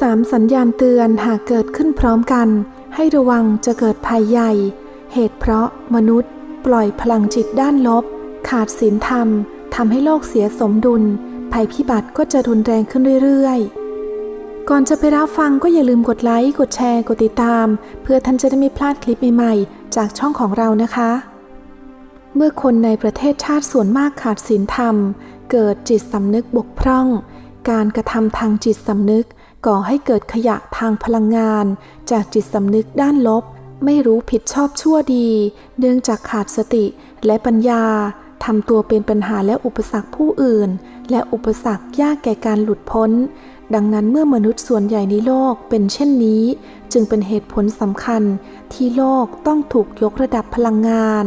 สามสัญญาณเตือนหากเกิดขึ้นพร้อมกัน ให้ระวังจะเกิดภัยใหญ่ เหตุเพราะมนุษย์ ปล่อยพลังจิตด้านลบ ขาดศีลธรรมทำให้โลกเสียสมดุล ภัยพิบัติก็จะรุนแรงขึ้นเรื่อยๆ ก่อนจะไปรับฟังก็อย่าลืมกดไลค์ กดแชร์ กดติดตาม เพื่อท่านจะได้ไม่พลาดคลิปใหม่ๆ จากช่องของเรานะคะ เมื่อคนในประเทศชาติส่วนมากขาดศีลธรรม เกิดจิตสำนึกบกพร่อง การกระทำทางจิตสำนึก ก่อให้เกิดขยะทางพลังงาน จากจิตสำนึกด้านลบ ไม่รู้ผิดชอบชั่วดี เนื่องจากขาดสติและปัญญาทำตัวเป็นปัญหาและอุปสรรคผู้อื่น และอุปสรรคยากแก่การหลุดพ้น ดังนั้นเมื่อมนุษย์ส่วนใหญ่ในโลกเป็นเช่นนี้ จึงเป็นเหตุผลสำคัญที่โลกต้องถูกยกระดับพลังงาน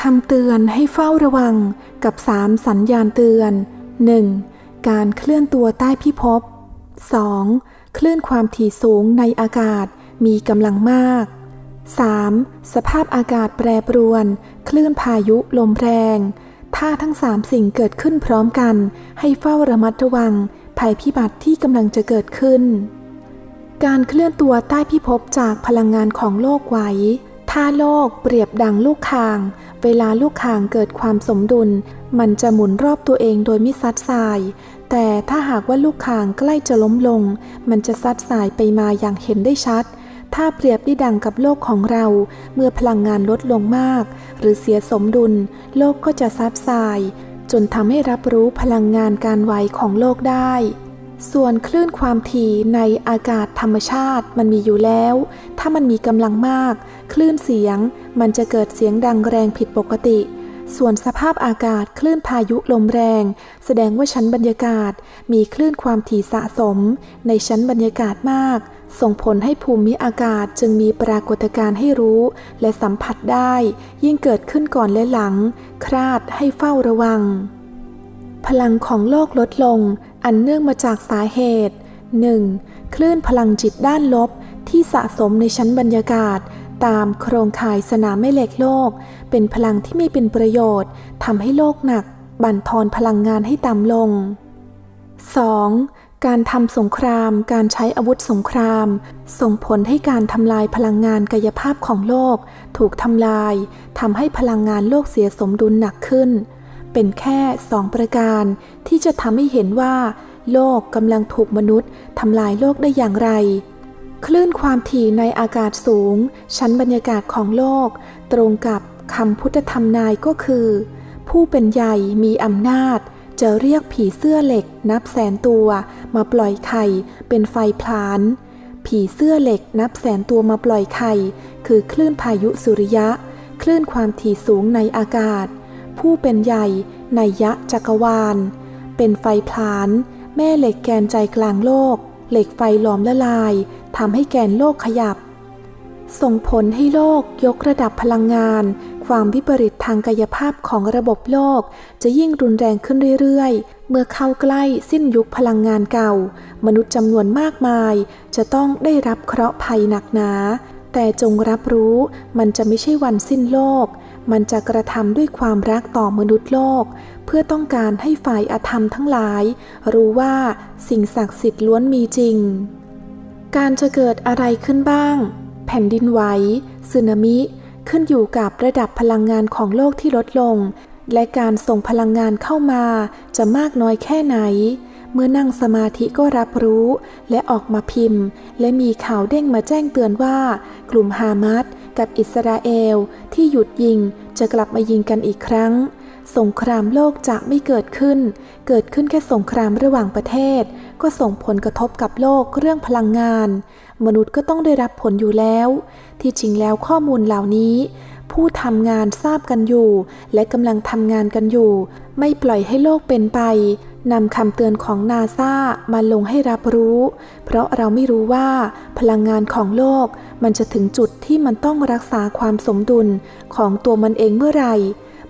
คำเตือนให้เฝ้าระวังกับ 3 สัญญาณเตือน 1. การเคลื่อนตัวใต้พิภพ 2. คลื่นความถี่สูงในอากาศมีกำลังมาก 3. สภาพอากาศแปรปรวน คลื่นพายุลมแรง ถ้าทั้งสามสิ่งเกิดขึ้นพร้อมกัน ให้เฝ้าระมัดระวัง ภัยพิบัติที่กำลังจะเกิดขึ้น การเคลื่อนตัวใต้พิภพจากพลังงานของโลกไหวถ้าโลกเปรียบดังลูกคาง เวลาลูกคางเกิดความสมดุล มันจะหมุนรอบตัวเองโดยไม่ซัดสาย แต่ถ้าหากว่าลูกคางใกล้จะล้มลง มันจะซัดสายไปมาอย่างเห็นได้ชัด ถ้าเปรียบได้ดังกับโลกของเรา เมื่อพลังงานลดลงมาก หรือเสียสมดุล โลกก็จะซัดสาย จนทำให้รับรู้พลังงานการไหวของโลกได้ ส่วนคลื่นความถี่ในอากาศธรรมชาติมันมีอยู่แล้ว ถ้ามันมีกำลังมาก คลื่นเสียงมันจะเกิดเสียงดังแรงผิดปกติ ส่วนสภาพอากาศคลื่นพายุลมแรง แสดงว่าชั้นบรรยากาศมีคลื่นความถี่สะสม ในชั้นบรรยากาศมาก ส่งผลให้ภูมิอากาศจึงมีปรากฏการณ์ให้รู้ และสัมผัสได้ ยิ่งเกิดขึ้นก่อนและหลังคราดให้เฝ้าระวัง พลังของโลกลดลง อันเนื่องมาจากสาเหตุ 1. คลื่นพลังจิตด้านลบที่สะสมในชั้นบรรยากาศ ตามโครงข่ายสนามแม่เหล็กโลก เป็นพลังที่ไม่เป็นประโยชน์ทำให้โลกหนัก บั่นทอนพลังงานให้ต่ำลง 2. การทำสงคราม การใช้อาวุธสงคราม ส่งผลให้การทำลายพลังงานกายภาพของโลก ถูกทำลายทำให้พลังงานโลกเสียสมดุลหนักขึ้น เป็นแค่สองประการที่จะทำให้เห็นว่า โลกกำลังถูกมนุษย์ทำลายโลกได้อย่างไร คลื่นความถี่ในอากาศสูง ชั้นบรรยากาศของโลก ตรงกับคำพุทธธรรมนายก็คือ ผู้เป็นใหญ่มีอำนาจ จะเรียกผีเสื้อเหล็กนับแสนตัว มาปล่อยไข่เป็นไฟพลาน ผีเสื้อเหล็กนับแสนตัวมาปล่อยไข่คือคลื่นพายุสุริยะ คลื่นความถี่สูงในอากาศ ผู้เป็นใหญ่ในยะจักรวาล เป็นไฟพลาน แม่เหล็กแกนใจกลางโลก เหล็กไฟหลอมละลายทำให้แกนโลกขยับ ส่งผลให้โลกยกระดับพลังงาน ความวิปริตทางกายภาพของระบบโลก จะยิ่งรุนแรงขึ้นเรื่อยๆ เมื่อเข้าใกล้สิ้นยุคพลังงานเก่า มนุษย์จำนวนมากมาย จะต้องได้รับเคราะห์ภัยหนักหนาแต่จงรับรู้มันจะไม่ใช่วันสิ้นโลก มันจะกระทำด้วยความรักต่อมนุษย์โลก เพื่อต้องการให้ฝ่ายอธรรมทั้งหลาย รู้ว่าสิ่งศักดิ์สิทธิ์ล้วนมีจริง การจะเกิดอะไรขึ้นบ้าง แผ่นดินไหวสึนามิ ขึ้นอยู่กับระดับพลังงานของโลกที่ลดลง และการส่งพลังงานเข้ามาจะมากน้อยแค่ไหน เมื่อนั่งสมาธิก็รับรู้ และออกมาพิมพ์ และมีข่าวเด้งมาแจ้งเตือนว่ากลุ่มฮามัส กับอิสราเอลที่หยุดยิงจะกลับมายิงกันอีกครั้ง สงครามโลกจะไม่เกิดขึ้น เกิดขึ้นแค่สงครามระหว่างประเทศ ก็ส่งผลกระทบกับโลกเรื่องพลังงาน มนุษย์ก็ต้องได้รับผลอยู่แล้ว ที่จริงแล้วข้อมูลเหล่านี้ ผู้ทำงานทราบกันอยู่ และกำลังทำงานกันอยู่ ไม่ปล่อยให้โลกเป็นไป นำคำเตือนของนาซามาลงให้รับรู้ เพราะเราไม่รู้ว่าพลังงานของโลกมันจะถึงจุดที่มันต้องรักษาความสมดุลของตัวมันเองเมื่อไหร่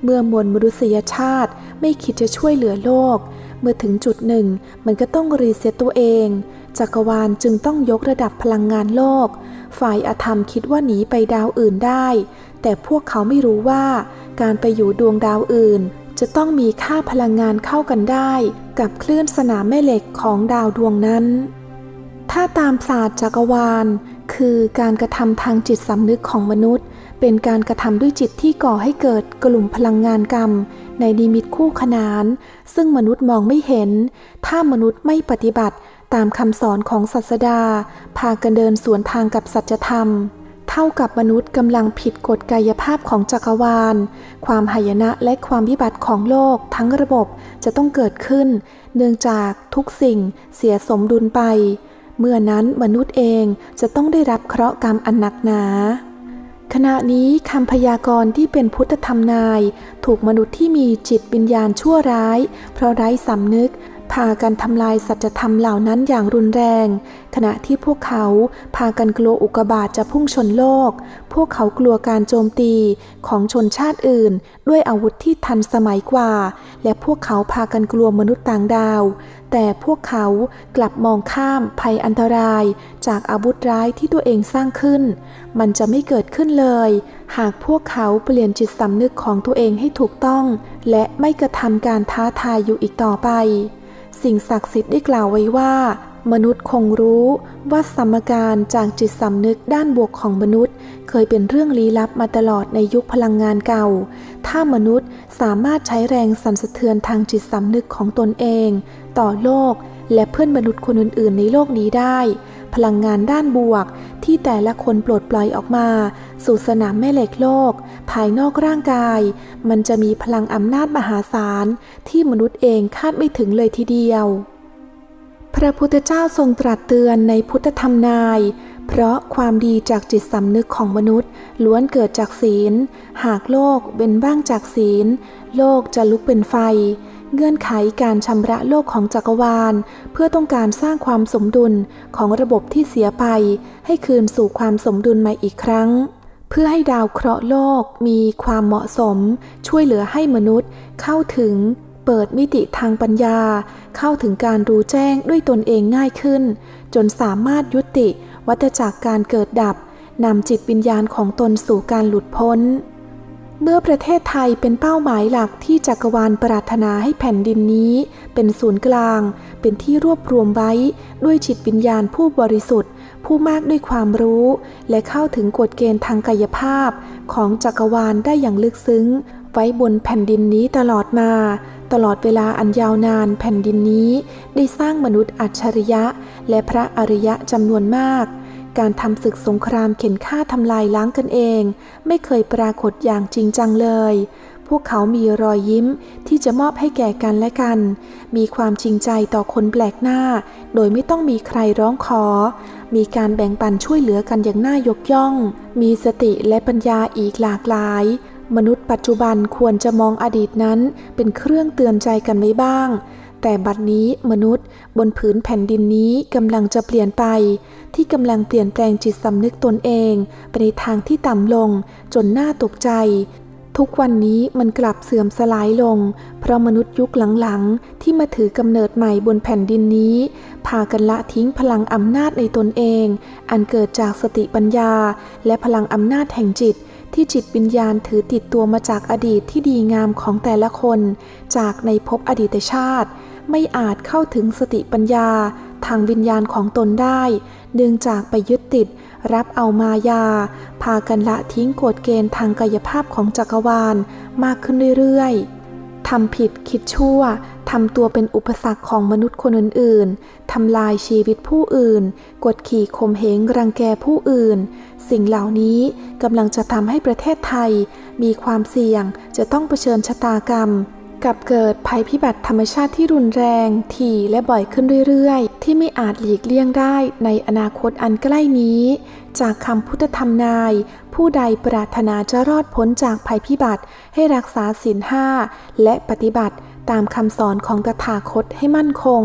เมื่อมวลมนุษยชาติไม่คิดจะช่วยเหลือโลก เมื่อถึงจุดหนึ่ง มันก็ต้องรีเซ็ตตัวเอง จักรวาลจึงต้องยกระดับพลังงานโลก ฝ่ายอธรรมคิดว่าหนีไปดาวอื่นได้ แต่พวกเขาไม่รู้ว่าการไปอยู่ดวงดาวอื่น จะต้องมีค่าพลังงานเข้ากันได้ กับคลื่นสนามแม่เหล็กของดาวดวงนั้น ถ้าตามศาสตร์จักรวาล คือการกระทำทางจิตสำนึกของมนุษย์ เป็นการกระทำด้วยจิตที่ก่อให้เกิดกลุ่มพลังงานกรรม ในนิมิตคู่ขนาน ซึ่งมนุษย์มองไม่เห็น ถ้ามนุษย์ไม่ปฏิบัติตามคำสอนของศาสดา พากันเดินสวนทางกับสัจธรรม เท่ากับมนุษย์กำลังผิดกฎกายภาพของจักรวาล ความหายนะและความวิบัติของโลกทั้งระบบจะต้องเกิดขึ้น เนื่องจากทุกสิ่งเสียสมดุลไป เมื่อนั้นมนุษย์เองจะต้องได้รับเคราะห์กรรมอันหนักหนา ขณะนี้คำพยากรณ์ที่เป็นพุทธธรรมนาย ถูกมนุษย์ที่มีจิตวิญญาณชั่วร้าย เพราะไร้สำนึก พากันทำลายสัจธรรมเหล่านั้นอย่างรุนแรง ขณะที่พวกเขาพากันกลัวอุกกาบาตจะพุ่งชนโลก พวกเขากลัวการโจมตีของชนชาติอื่น ด้วยอาวุธที่ทันสมัยกว่า และพวกเขาพากันกลัวมนุษย์ต่างดาว แต่พวกเขากลับมองข้ามภัยอันตราย จากอาวุธร้ายที่ตัวเองสร้างขึ้น มันจะไม่เกิดขึ้นเลย หากพวกเขาเปลี่ยนจิตสำนึกของตัวเองให้ถูกต้อง และไม่กระทำการท้าทายอยู่อีกต่อไป สิ่งศักดิ์สิทธิ์ได้กล่าวไว้ว่า มนุษย์คงรู้ว่าสมการจากจิตสำนึกด้านบวกของมนุษย์ เคยเป็นเรื่องลี้ลับมาตลอดในยุคพลังงานเก่า ถ้ามนุษย์สามารถใช้แรงสั่นสะเทือนทางจิตสำนึกของตนเอง ต่อโลก และเพื่อนมนุษย์คนอื่นๆ ในโลกนี้ได้ พลังงานด้านบวก ที่แต่ละคนปลดปล่อยออกมา สู่สนามแม่เหล็กโลก ภายนอกร่างกาย มันจะมีพลังอำนาจมหาศาล ที่มนุษย์เองคาดไม่ถึงเลยทีเดียว พระพุทธเจ้าทรงตรัสเตือนในพุทธธรรมนาย เพราะความดีจากจิตสำนึกของมนุษย์ ล้วนเกิดจากศีล หากโลกเป็นบ้างจากศีล โลกจะลุกเป็นไฟ เงื่อนไขการชำระโลกของจักรวาล เพื่อต้องการสร้างความสมดุลของระบบที่เสียไป ให้คืนสู่ความสมดุลใหม่อีกครั้ง เพื่อให้ดาวเคราะห์โลกมีความเหมาะสม ช่วยเหลือให้มนุษย์ เข้าถึง เปิดมิติทางปัญญา เข้าถึงการรู้แจ้งด้วยตนเองง่ายขึ้น จนสามารถยุติ วัฏจักรการเกิดดับนำจิตวิญญาณของตนสู่การหลุดพ้น เมื่อประเทศไทยเป็นเป้าหมายหลักที่จักรวาลปรารถนาให้แผ่นดินนี้ เป็นศูนย์กลาง เป็นที่รวบรวมไว้ ด้วยจิตวิญญาณผู้บริสุทธิ์ ผู้มากด้วยความรู้ และเข้าถึงกฎเกณฑ์ทางกายภาพ ของจักรวาลได้อย่างลึกซึ้ง ไว้บนแผ่นดินนี้ตลอดมา ตลอดเวลาอันยาวนานแผ่นดินนี้ ได้สร้างมนุษย์อัจฉริยะ และพระอริยะจำนวนมาก การทำศึกสงครามเข็นฆ่าทำลายล้างกันเอง ไม่เคยปรากฏอย่างจริงจังเลย พวกเขามีรอยยิ้มที่จะมอบให้แก่กันและกัน มีความจริงใจต่อคนแปลกหน้า โดยไม่ต้องมีใครร้องขอ มีการแบ่งปันช่วยเหลือกันอย่างน่ายกย่อง มีสติและปัญญาอีกหลากหลาย มนุษย์ปัจจุบันควรจะมองอดีตนั้น เป็นเครื่องเตือนใจกันไว้บ้าง แต่บัดนี้มนุษย์บนผืนแผ่นดินนี้กำลังจะเปลี่ยนไป ที่กำลังเปลี่ยนแปลงจิตสำนึกตนเองไปในทางที่ต่ำลงจนน่าตกใจ ทุกวันนี้มันกลับเสื่อมสลายลง เพราะมนุษย์ยุคหลังๆ ที่มาถือกำเนิดใหม่บนแผ่นดินนี้ พากันละทิ้งพลังอำนาจในตนเอง อันเกิดจากสติปัญญา และพลังอำนาจแห่งจิตที่จิตวิญญาณถือติดตัวมาจากอดีตที่ดีงามของแต่ละคน จากในภพอดีตชาติ ไม่อาจเข้าถึงสติปัญญาทางวิญญาณของตนได้ เนื่องจากไปยึดติด รับเอามายา พากันละทิ้งกฎเกณฑ์ทางกายภาพของจักรวาลมากขึ้นเรื่อยๆ ทำผิดคิดชั่ว ทำตัวเป็นอุปสรรคของมนุษย์คนอื่นๆ ทำลายชีวิตผู้อื่น กดขี่ข่มเหงรังแกผู้อื่น สิ่งเหล่านี้กำลังจะทำให้ประเทศไทย มีความเสี่ยงจะต้องเผชิญชะตากรรม กับเกิดภัยพิบัติธรรมชาติที่รุนแรง ถี่และบ่อยขึ้นเรื่อยๆ ที่ไม่อาจหลีกเลี่ยงได้ในอนาคตอันใกล้นี้ จากคำพุทธธรรมนาย ผู้ใดปรารถนาจะรอดพ้นจากภัยพิบัติให้รักษาศีลห้าและปฏิบัติตามคำสอนของตถาคตให้มั่นคง